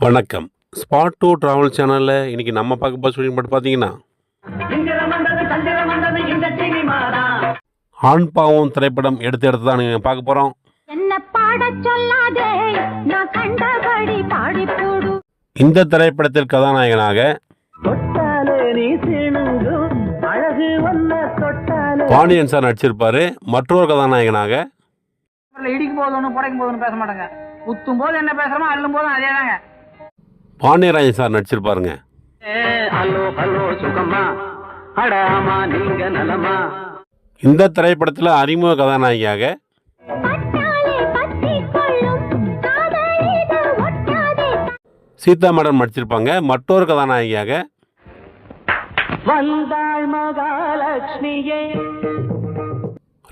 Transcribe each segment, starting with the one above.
வணக்கம். Spot two travel சேனலில் இன்றைக்கி நம்ம பார்க்க போகிற ஸ்டூடியோ மட்டும் பார்த்தீங்கன்னா ஆண் பாவம் திரைப்படம் எடுத்து எடுத்து தான் நீங்கள் பார்க்க போகிறோம் என்ன பாடச் சொல்லாதே நான் கண்டபடி பாடி போடு. இந்த திரைப்படத்தில் கதாநாயகனாக பாண்டியன் சார் நடிச்சிருப்பாரு. மற்றொரு கதாநாயகனாக இடிக்கும் போது ஒன்றும் புடைக்கும் போது ஒன்றும் பேச மாட்டாங்க. குத்தும் போது என்ன பேசுறோமோ அள்ளும் போதும் அதே தாங்க பாண்டியராஜன் சார் நடிச்சிருப்பாருங்க. இந்த திரைப்படத்தில் அறிமுக கதாநாயகியாக பட்டாலே பற்றிக் கொள்ளும். காதலிது ஒட்டாதே. சீதா மேடம் நடிச்சிருப்பாங்க. மற்றொரு கதாநாயகியாக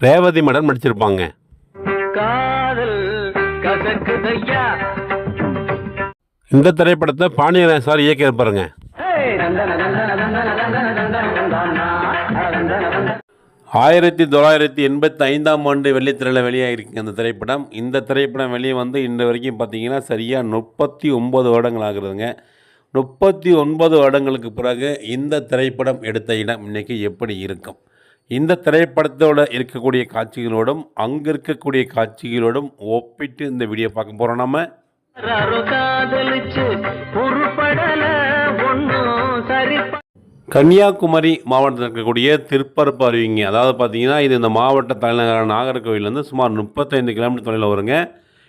ரேவதி மேடம் நடிச்சிருப்பாங்க. காதல் கசக்குதையா இந்த திரைப்படத்தை பாண்டியராஜன் சார் இயக்க ஏய், ஆயிரத்தி தொள்ளாயிரத்தி எண்பத்தி ஐந்தாம் ஆண்டு வெள்ளித்திரையில் வெளியாகிருக்கு அந்த திரைப்படம். இந்த திரைப்படம் வெளியே வந்து இன்று வரைக்கும் பார்த்தீங்கன்னா சரியாக முப்பத்தி ஒம்பது வருடங்கள் ஆகுதுங்க முப்பத்தி ஒன்பது வருடங்களுக்கு பிறகு இந்த திரைப்படம் எடுத்த இடம் இன்னைக்கு எப்படி இருக்கும்? இந்த திரைப்படத்தோட இருக்கக்கூடிய காட்சிகளோடும் அங்கே இருக்கக்கூடிய காட்சிகளோடும் ஒப்பிட்டு இந்த வீடியோ பார்க்க போகிறோம் நம்ம கன்னியாகுமரி மாவட்டத்தில் இருக்கக்கூடிய திருப்பரப்பு அருவிங்க. அதாவது பார்த்தீங்கன்னா இது இந்த மாவட்ட தலைநகரான நாகர்கோவிலேருந்து சுமார் முப்பத்தைந்து கிலோமீட்டர் தொலைவில் வருங்க.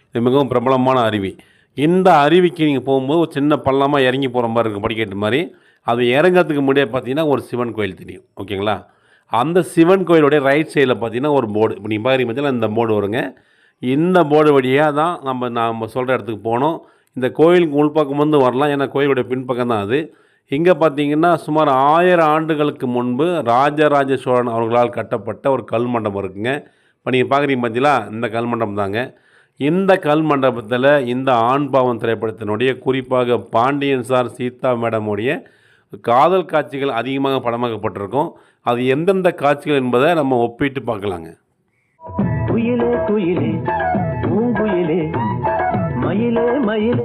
இது மிகவும் பிரபலமான அருவி. இந்த அருவிக்கு நீங்கள் போகும்போது ஒரு சின்ன பள்ளமாக இறங்கி போகிற மாதிரி இருக்கும் படிக்கட்டு மாதிரி. அது இறங்கிறதுக்கு முன்னாடியே பார்த்தீங்கன்னா ஒரு சிவன் கோயில் தெரியும். ஓகேங்களா? அந்த சிவன் கோயிலுடைய ரைட் சைடில் பார்த்தீங்கன்னா ஒரு போர்டு இப்போ நீங்கள் பார்க்குறீங்க பார்த்தீங்கன்னா இந்த போர்டு வருங்க. இந்த போர்டு வழியாக தான் நம்ம நம்ம சொல்கிற இடத்துக்கு போகணும் இந்த கோயிலுக்கு உள்பக்கம் வந்து வரலாம். ஏன்னா கோயிலுடைய பின்பக்கம் தான் அது. இங்கே பார்த்தீங்கன்னா சுமார் ஆயிரம் ஆண்டுகளுக்கு முன்பு ராஜராஜ சோழன் அவர்களால் கட்டப்பட்ட ஒரு கல் மண்டபம் இருக்குங்க. இப்போ நீங்கள் பார்க்குறீங்க பார்த்தீங்களா இந்த கல் மண்டபம் தாங்க. இந்த கல் மண்டபத்தில் இந்த ஆண் பாவம் திரைப்படத்தினுடைய குறிப்பாக பாண்டியன் சார் சீதா மேடமுடைய காதல் காட்சிகள் அதிகமாக படமாக்கப்பட்டிருக்கும். அது எந்தெந்த காட்சிகள் என்பதை நம்ம ஒப்பிட்டு பார்க்கலாங்க. பூங்குயிலே மயிலே மயிலே.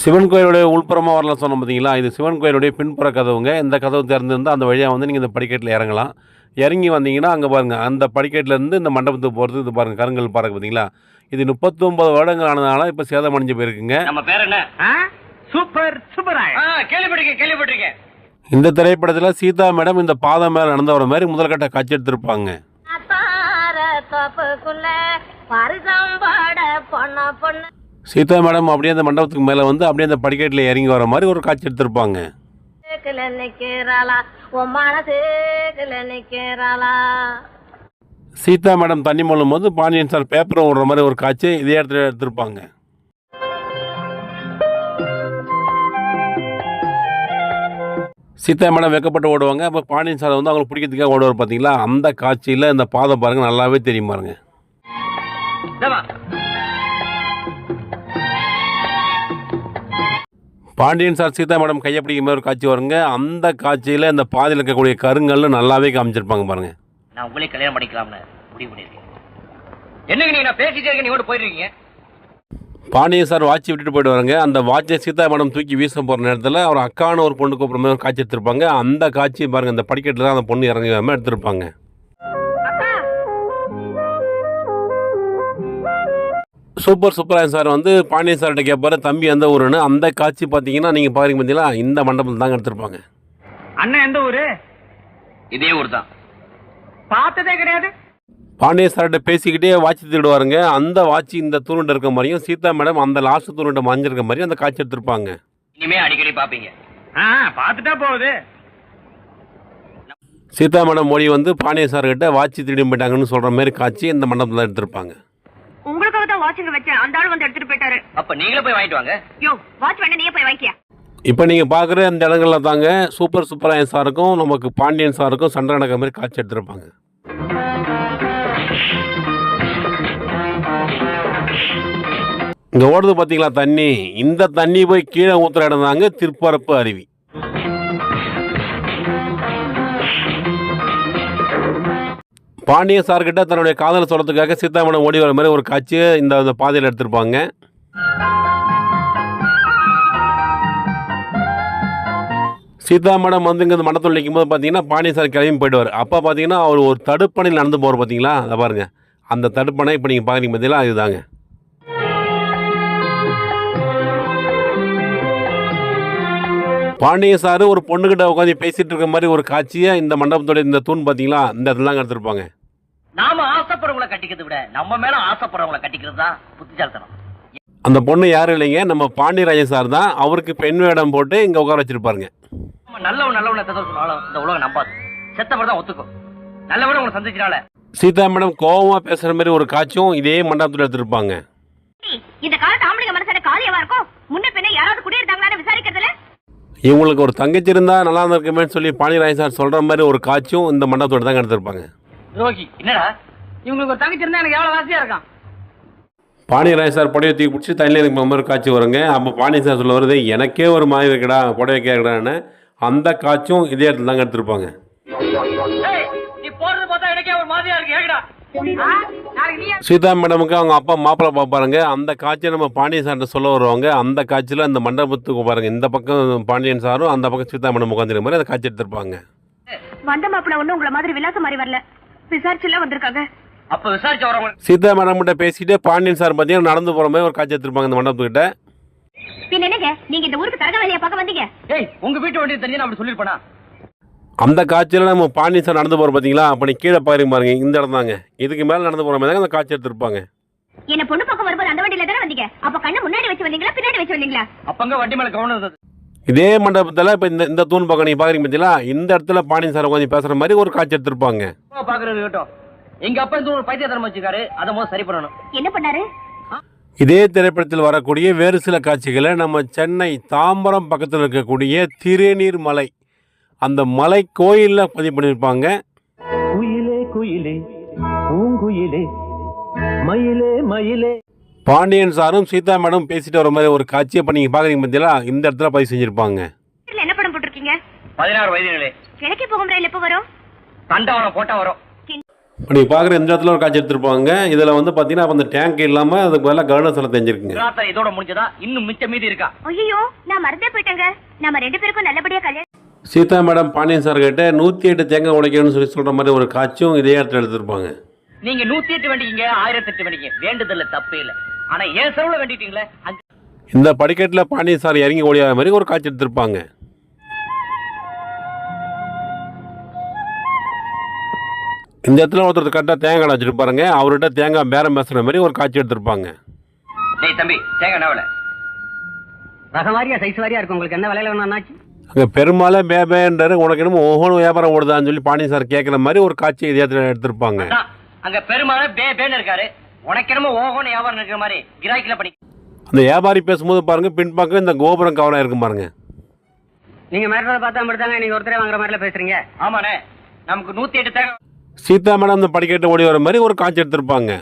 சிவன் கோயிலுடைய உள்புறமாக வரலாம் சொன்னோம் பார்த்தீங்களா? இது சிவன் கோயிலுடைய பின்புற கதவுங்க. இந்த கதவு திறந்திருந்தால் அந்த வழியாக வந்து நீங்கள் இந்த படிக்கட்டில் இறங்கலாம். இறங்கி வந்தீங்கன்னா அங்கே பாருங்கள் அந்த படிக்கட்டிலேருந்து இந்த மண்டபத்துக்கு போகிறது இது பாருங்கள் கருங்கல் பாறை பார்த்தீங்களா? இது முப்பத்தொம்பது வருடங்கள் ஆனதுனால இப்போ சேதம் அடைஞ்சு போயிருக்குங்க. நம்ம பேர் என்ன? சூப்பர் சூப்பராய் கேள்விப்பட்டிருக்கேன் கேள்விப்பட்டிருக்கேன். இந்த திரைப்படத்தில் சீதா மேடம் இந்த பாதம் மேலே நடந்து வர மாதிரி முதல்கட்ட காட்சி எடுத்திருப்பாங்க. தோப்புக்குள்ள பரிசம் பாட பொண்ண பொண்ணு. சீதா மேடம் அப்படியே அந்த மண்டபத்துக்கு மேலே வந்து அப்படியே அந்த படிக்கட்டில் இறங்கி வர மாதிரி ஒரு காட்சி எடுத்திருப்பாங்க. உன் சீதா மேடம் தண்ணி மொழும் போது பாண்டியன் சார் பேப்பரை விடுற மாதிரி ஒரு காட்சி இதே இடத்துல எடுத்திருப்பாங்க. சீதா மேடம் வெக்கப்பட்டு ஓடுவாங்க. அப்போ பாண்டியன் சார் வந்து அவங்களுக்கு பிடிக்கிறதுக்காக ஓடுவார் பார்த்தீங்களா அந்த காட்சியில் இந்த பாதம் பாருங்க நல்லாவே தெரியும் பாருங்க. பாண்டியன் சார் சீதா மேடம் கையை பிடிக்கும் மாதிரி ஒரு காட்சி வருங்க. அந்த காட்சியில் இந்த பாதையில் இருக்கக்கூடிய கருங்கல்ல நல்லாவே காமிச்சிருப்பாங்க பாருங்க. நான் உங்களே கல்யாணம் பண்ணிக்கலாம்னு முடிவு பண்ணிருக்கேன் என்னங்க நீங்க நான் பேசிட்டே இருக்கேன் ஓட்டு போயிடுறீங்க பாண்டியன் சார் வாட்ச் விட்டுட்டு போயிட்டு வராங்க. அந்த வாட்சை சீதா மேடம் தூக்கி வீச போகிற நேரத்தில் அவர் அக்கான ஒரு பொண்ணு கூப்பிட்ற மாதிரி ஒரு காட்சி எடுத்திருப்பாங்க. அந்த காட்சி பாருங்க அந்த படிக்கட்டில் தான் அந்த பொண்ணு இறங்கி மாதிரி எடுத்திருப்பாங்க. சூப்பர் சூப்பராயன் சார் வந்து பாண்டியன் சார்கிட்ட கேட்பாரு தம்பி எந்த ஊருன்னு? அந்த காட்சி பார்த்தீங்கன்னா நீங்கள் பாருங்க பார்த்தீங்களா இந்த மண்டபத்தில் தாங்க எடுத்திருப்பாங்க. அண்ணன் எந்த ஊரு? இதே ஊர் தான் பார்த்ததே கிடையாது. பாண்டியன் சார்கிட்ட பேசிக்கிட்டே வாட்சி திருடுவாருங்க அந்த வாட்சி இந்த தூணுண்ட இருக்க மாதிரியும் சீதா மேடம் அந்த லாஸ்ட் தூணுண்ட மறைஞ்சிருக்க மாதிரியும் அந்த காட்சி எடுத்திருப்பாங்க. இனிமே அடிக்கடி பாப்பீங்க. ஆ பார்த்துட்டா போகுது. சீதா மேடம் மொழி வந்து பாண்டியன் சார் கிட்ட வாட்சி திருடி போயிட்டாங்கன்னு சொல்கிற மாதிரி காட்சி இந்த மண்டபத்தில் எடுத்திருப்பாங்க. உங்களுக்காக தான் வாட்சிங்க வச்சேன். அந்த ஆள் வந்து எடுத்துட்டு போயிட்டாரு. அப்ப நீங்களே போய் வாங்கிட்டு வாங்க. யோ வாட்ச் வேணா நீயே போய் வாங்கிக்கியா? இப்போ நீங்கள் பார்க்குற இந்த இடங்களில் தாங்க சூப்பர் சூப்பராயன் சாருக்கும் நமக்கு பாண்டியன் சாருக்கும் சண்டை நடக்கிற மாதிரி காட்சி எடுத்திருப்பாங்க. இங்கே ஓடுது பார்த்தீங்களா தண்ணி? இந்த தண்ணி போய் கீழே ஊற்றுற இடம் தாங்க திருப்பரப்பு அருவி. பாண்டிய சார்கிட்ட தன்னுடைய காதலை சொல்கிறதுக்காக சீதாமணம் ஓடி வர மாதிரி ஒரு காட்சியை இந்த பாதையில் எடுத்திருப்பாங்க. சீதா வந்து இங்கே மண்டத்தில் நிற்கும் போது பார்த்தீங்கன்னா பாண்டியன் சார் கிளம்பி போயிடுவார். அப்போ பார்த்தீங்கன்னா அவர் ஒரு தடுப்பணையில் நடந்து போகிற பார்த்தீங்களா அதை பாருங்கள் அந்த தடுப்பணை இப்போ நீங்கள் பார்க்குறீங்க பார்த்தீங்களா இதுதாங்க. பாண்டியன் சார் ஒரு பொண்ணுகிட்ட உட்காந்து பேசிட்டு இருக்க மாதிரி ஒரு காட்சியை இந்த மண்டபத்தோட இந்த தூண் பார்த்தீங்களா இந்த இடத்துல தான் எடுத்திருப்பாங்க. நாம ஆசைப்படுறவங்கள கட்டிக்கிறதை விட நம்ம மேல ஆசைப்படுறவங்கள கட்டிக்கிறது தான் புத்திசாலித்தனம். அந்த பொண்ணு யாரும் இல்லைங்க. நம்ம பாண்டியராஜன் சார் தான். அவருக்கு பெண் வேடம் போட்டு இங்கே உட்கார வச்சிருப்பாருங்க. நம்ம நல்லவன் நல்லவன் சொன்னாலும் இந்த உலகம் நம்பாது. செத்தவர் தான் ஒத்துக்கும். நல்லவன உங்களை சந்திச்சனால சீதா மேடம் கோவமாக பேசுகிற மாதிரி ஒரு காட்சியும் இதே மண்டபத்தில் எடுத்திருப்பாங்க. இந்த காலத்து ஆம்பளைங்க மனசான காலியவா இருக்கும் முன்ன பின்ன யாராவது விசாரிக்கிறதுல இவங்களுக்கு ஒரு தங்கச்சி இருந்தால் நல்லா இருந்திருக்குமேன்னு சொல்லி பாண்டியராஜன் சார் சொல்கிற மாதிரி ஒரு காட்சியும் இந்த மண்டபத்தோட தான் எடுத்திருப்பாங்க. ரோகி என்னடா? இவங்களுக்கு ஒரு தங்கச்சி இருந்தா எனக்கு எவ்வளவு வாசியா இருக்கான் பாண்டியராஜன் சார் புடவை தூக்கி பிடிச்சி தண்ணியில் இருக்கிற மாதிரி காட்சி வருங்க. அப்போ பாண்டியன் சார் சொல்ல வருது எனக்கே ஒரு மாதிரி இருக்குடா புடவை கேட்குறான்னு அந்த காட்சியும் இதே இடத்துல தாங்க எடுத்திருப்பாங்க. சீதா மேடமுக்கு அவங்க அப்பா மாப்பிள்ளை பார்ப்பாருங்க அந்த காட்சியை நம்ம பாண்டியன் சார்கிட்ட சொல்ல வருவாங்க. அந்த காட்சியில் அந்த மண்டபத்துக்கு பாருங்க. இந்த பக்கம் பாண்டியன் சாரும் அந்த பக்கம் சீதா மேடம் உட்காந்துருக்க மாதிரி அந்த காட்சி எடுத்திருப்பாங்க. வந்த மாப்பிள்ள ஒண்ணும் உங்களை மாதிரி விலாசம் மாதிரி வரல. விசாரிச்சுலாம் வந்திருக்காங்க. அப்ப விசாரிச்சு வரவங்க சீதா மேடம் கிட்ட பேசிட்டு பாண்டியன் சார் பார்த்தீங்கன்னா நடந்து போகிற மாதிரி ஒரு காட்சி எடுத்திருப்பாங்க இந்த மண்டபத்துக்கிட்ட. பின்ன என்னங்க? நீங்க இந்த ஊருக்கு தரக வேலையை பார்க்க வந்தீங்க. ஏய் உங்க வீட்டு வண்டி தெரிஞ்சு நான் அப்படி சொல்லிருப்பேனா அந்த காட்சியில் நம்ம பாண்டியன் சார் நடந்து போகிற பார்த்தீங்களா அப்போ நீ கீழே பாருங்க பாருங்க. இந்த இடம் தாங்க. இதுக்கு மேலே நடந்து போகிற மாதிரி அந்த காட்சி எடுத்திருப்பாங்க. என்ன பொண்ணு பக்கம் வரும்போது அந்த வண்டியில தானே வந்தீங்க? அப்ப கண்ணை முன்னாடி வச்சு வந்தீங்களா பின்னாடி வச்சு வந்தீங்களா? அப்பங்க வண்டி மேல கவனம் இருந்தது. இதே மண்டபத்தில் இப்போ இந்த இந்த தூண் பக்கம் நீங்கள் பார்க்குறீங்க பார்த்தீங்களா இந்த இடத்துல பாண்டியன் சார் உட்காந்து பேசுகிற மாதிரி ஒரு காட்சி எடுத்திருப்பாங்க. அப்பா பாக்குறது கேட்டோம் எங்க அப்பா இந்த ஒரு பைத்தியத்தனம் வச்சுக்காரு அதை முதல்ல சரி பண்ணணும். என்ன பண்ணாரு? இதே திரைப்படத்தில் வரக்கூடிய வேறு சில காட்சிகளை நம்ம சென்னை தாம்பரம் பக்கத்தில் இருக்கக்கூடிய திருநீர் மலை அந்த மலை கோயிலில் பதிவு பண்ணியிருப்பாங்க குயிலே குயிலே பூங்குயிலே மயிலே மயிலே. பாண்டியன் சாரும் சீதா மேடம் பேசிட்டு வர மாதிரி ஒரு காட்சியை இப்போ நீங்கள் பார்க்குறீங்க பார்த்தீங்களா இந்த இடத்துல பதிவு செஞ்சுருப்பாங்க. என்ன படம் போட்டிருக்கீங்க? பதினாறு வயதிலே கிழக்கே போகும் ரயில் எப்போ வரும்? தண்டவனம் போட்டா வரும். இப்போ நீங்கள் பார்க்குற இந்த இடத்துல ஒரு காட்சி எடுத்திருப்பாங்க. இதில் வந்து பார்த்தீங்கன்னா அந்த டேங்க் இல்லாமல் அதுக்கு பதிலாக கவர்னர் சிலை தெரிஞ்சிருக்குங்க. ராத்திரி இதோட முடிஞ்சதா? இன்னும் மிச்சம் மீதி இருக்கா? ஐயோ நான் மறந்தே போயிட்டேங்க. நம்ம ரெண்டு பேருக்கும் நல்லபடியா கல்யாணம் சீதா மேடம் பாண்டியன் சார் கிட்ட நூற்றி எட்டு தேங்காய் உடைக்கணும்னு சொல்லி சொல்கிற மாதிரி ஒரு காட்சியும் இதே இடத்துல எடுத்திருப்பாங்க. நீங்க நூத்தி எட்டு வண்டிங்க ஆயிரத்தி எட்டு வண்டிங்க வேண்டுதல்ல தப்பே இல்ல. ஆனா ஏன் செலவுல வேண்டிட்டீங்களே? இந்த படிக்கட்டில் பாண்டியன் சார் இறங்கி ஓடியாத மாதிரி ஒரு காட்சி எடுத்திருப்பாங்க. இந்த இடத்துல ஒருத்தர் கரெக்டாக தேங்காய் வச்சுருப்பாருங்க அவர்கிட்ட தேங்காய் பேரம் பேசுகிற மாதிரி ஒரு காட்சி எடுத்திருப்பாங்க. டேய் தம்பி தேங்காய் நாவல. ரகம் வாரியா சைஸ் வாரியா இருக்கும் உங்களுக்கு என்ன விலையில வேணாச்சு அங்கே பெருமாளே பேபேன்றாரு உனக்கு என்னமோ ஒவ்வொரு வியாபாரம் ஓடுதான்னு சொல்லி பாண்டியன் சார் கேட்குற மாதிரி ஒரு காட்சி இதே இடத்துல எடுத்திருப்பாங்க அங்க பெருமாள் பே பேன்னு இருக்காரு. உனக்கு என்னமோ ஓகோன்னு வியாபாரம் இருக்கிற மாதிரி கிராக்கில பண்ணி அந்த வியாபாரி பேசும்போது பாருங்க பின்பக்கம் இந்த கோபுரம் கவனம் இருக்கும் பாருங்க. நீங்க மிரட்டதை பார்த்தா மட்டும் நீங்க ஒருத்தரே வாங்குற மாதிரில பேசுறீங்க. ஆமாண்ணே. நமக்கு நூத்தி எட்டு சீதா மேடம் இந்த படிக்கட்டு ஓடி வர மாதிரி ஒரு காட்சி எடுத்திருப்பாங்க.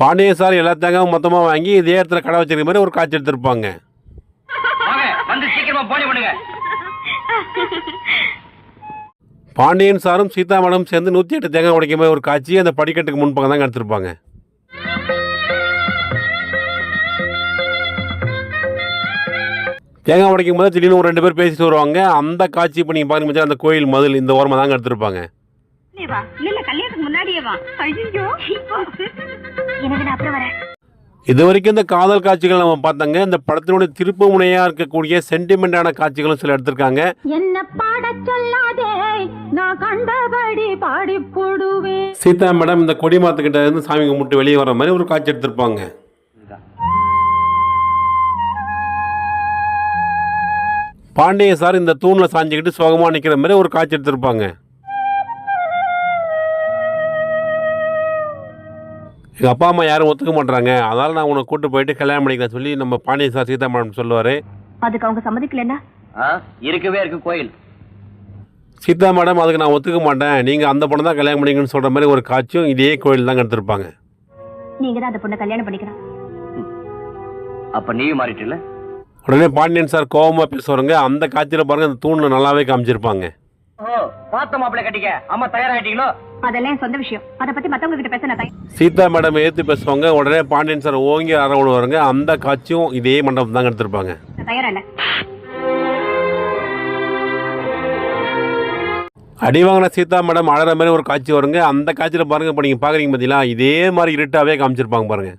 பாண்டியன் சார் எல்லா தேங்காயும் மொத்தமாக வாங்கி இதே இடத்துல கடை வச்சிருக்க மாதிரி ஒரு காட்சி எடுத்திருப்பாங்க. வாங்க வந்து சீக்கிரமா போனி பண்ணுங்க. பாண்டியன் சாரும் சீதா மேடம் சேர்ந்து நூற்றி எட்டு தேங்காய் உடைக்கும் போது ஒரு காட்சி அந்த படிக்கட்டுக்கு முன்பக்கம் தான் எடுத்திருப்பாங்க. தேங்காய் உடைக்கும் போது திடீர்னு ஒரு ரெண்டு பேர் பேசிட்டு வருவாங்க. அந்த காட்சி இப்போ நீங்கள் பாருங்க அந்த கோயில் மதில் இந்த ஓரமாக தாங்க எடுத்திருப்பாங்க. எனக்கு நான் அப்புறம் வரேன். இது வரைக்கும் இந்த காதல் காட்சிகள் நம்ம பார்த்தாங்க. இந்த படத்தினுடைய திருப்பு முனையாக இருக்கக்கூடிய சென்டிமெண்டான காட்சிகளும் சில எடுத்திருக்காங்க. என்ன பாட சொல்லாதே நான் கண்டபடி பாடி போடுவேன் சீதா மேடம் இந்த கொடி மரத்துக்கிட்ட இருந்து சாமி கும்பிட்டு வெளியே வர மாதிரி ஒரு காட்சி எடுத்திருப்பாங்க. பாண்டிய சார் இந்த தூணில் சாஞ்சிக்கிட்டு சோகமாக நிற்கிற மாதிரி ஒரு காட்சி எடுத்திருப்பாங்க. எங்கள் அப்பா அம்மா யாரும் ஒத்துக்க மாட்றாங்க. அதனால் நான் உன்னை கூட்டு போயிட்டு கல்யாணம் பண்ணிக்கிறேன் சொல்லி நம்ம பாண்டிய சார் சீதா மேடம் சொல்லுவார். அதுக்கு அவங்க சம்மதிக்கலன்னா? இருக்கவே இருக்கு கோயில். சீதா மேடம் அதுக்கு நான் ஒத்துக்க மாட்டேன். நீங்கள் அந்த பொண்ணை தான் கல்யாணம் பண்ணிக்கணும்னு சொல்கிற மாதிரி ஒரு காட்சியும் இதே கோயில் தான் எடுத்திருப்பாங்க. நீங்க தான் அந்த பொண்ணை கல்யாணம் பண்ணிக்கணும் அப்ப நீயும் மாறிட்டுல? உடனே பாண்டியன் சார் கோவமாக பேசுவாருங்க. அந்த காட்சியில் பாருங்க அந்த தூணில் நல்லாவே காமிச்சிருப்பாங்க. ஓ பார்த்த மாப்பிள்ளை கட்டிக்க அம்மா தயாராயிட்டீங்களோ? அதெல்லாம் என் சொந்த விஷயம். அதை பத்தி மத்தவங்க கிட்ட பேச நான் தயார். சீதா மேடம் ஏற்று பேசுவாங்க உடனே பாண்டியன் சார் ஓங்கி அரவணை வருங்க. அந்த காட்சியும் இதே மண்டபம் தாங்க எடுத்திருப்பாங்க. நான் தயாரா இல்ல. அடி வாங்கின சீதா மேடம் அழகிற மாதிரி ஒரு காட்சி வருங்க. அந்த காட்சியில் பாருங்க இப்போ நீங்கள் பார்க்குறீங்க பார்த்தீங்களா இதே மாதிரி இருட்டாவே காமிச்சிருப்பாங்க பாருங்க.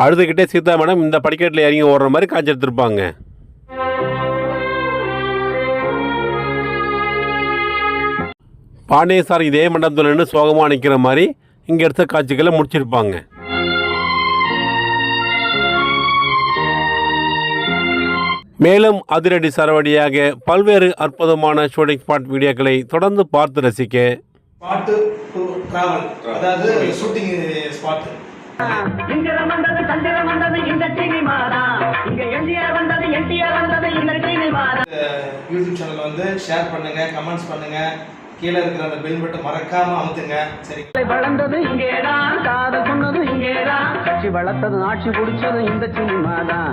அழுதுகிட்டே சீதா மேடம் இந்த படிக்கட்டில் இறங்கி ஓடுற மாதிரி காட்சி எடுத்திருப்பாங்க. பாண்டிய சார் இதே மண்டபத்தில் நின்று சோகமாக நிற்கிற மாதிரி இங்கே எடுத்த காட்சிகளை முடிச்சிருப்பாங்க. மேலும் அதிரடி சரவடியாக பல்வேறு அற்புதமான ஷூட்டிங் ஸ்பாட் வீடியோக்களை தொடர்ந்து பார்த்து ரசிக்க பாட்டு அதாவது ஷூட்டிங் ஸ்பாட் இந்திரம் வந்தது சந்திரம் வந்தது இந்த தான் இங்க என்டிஆர் வந்தது என்டிஆர் வந்தது இந்த சினிமா தான் யூடியூப் சேனல் வந்து ஷேர் பண்ணுங்க கமெண்ட்ஸ் பண்ணுங்க. கீழே இருக்கிற அந்த பெல் பட்டன் மறக்காம அமுத்துங்க. சரி. வளர்ந்தது இங்கேதான் காதல் சொன்னது இங்கேதான் கட்சி வளர்த்தது ஆட்சி பிடிச்சது இந்த சினிமா தான்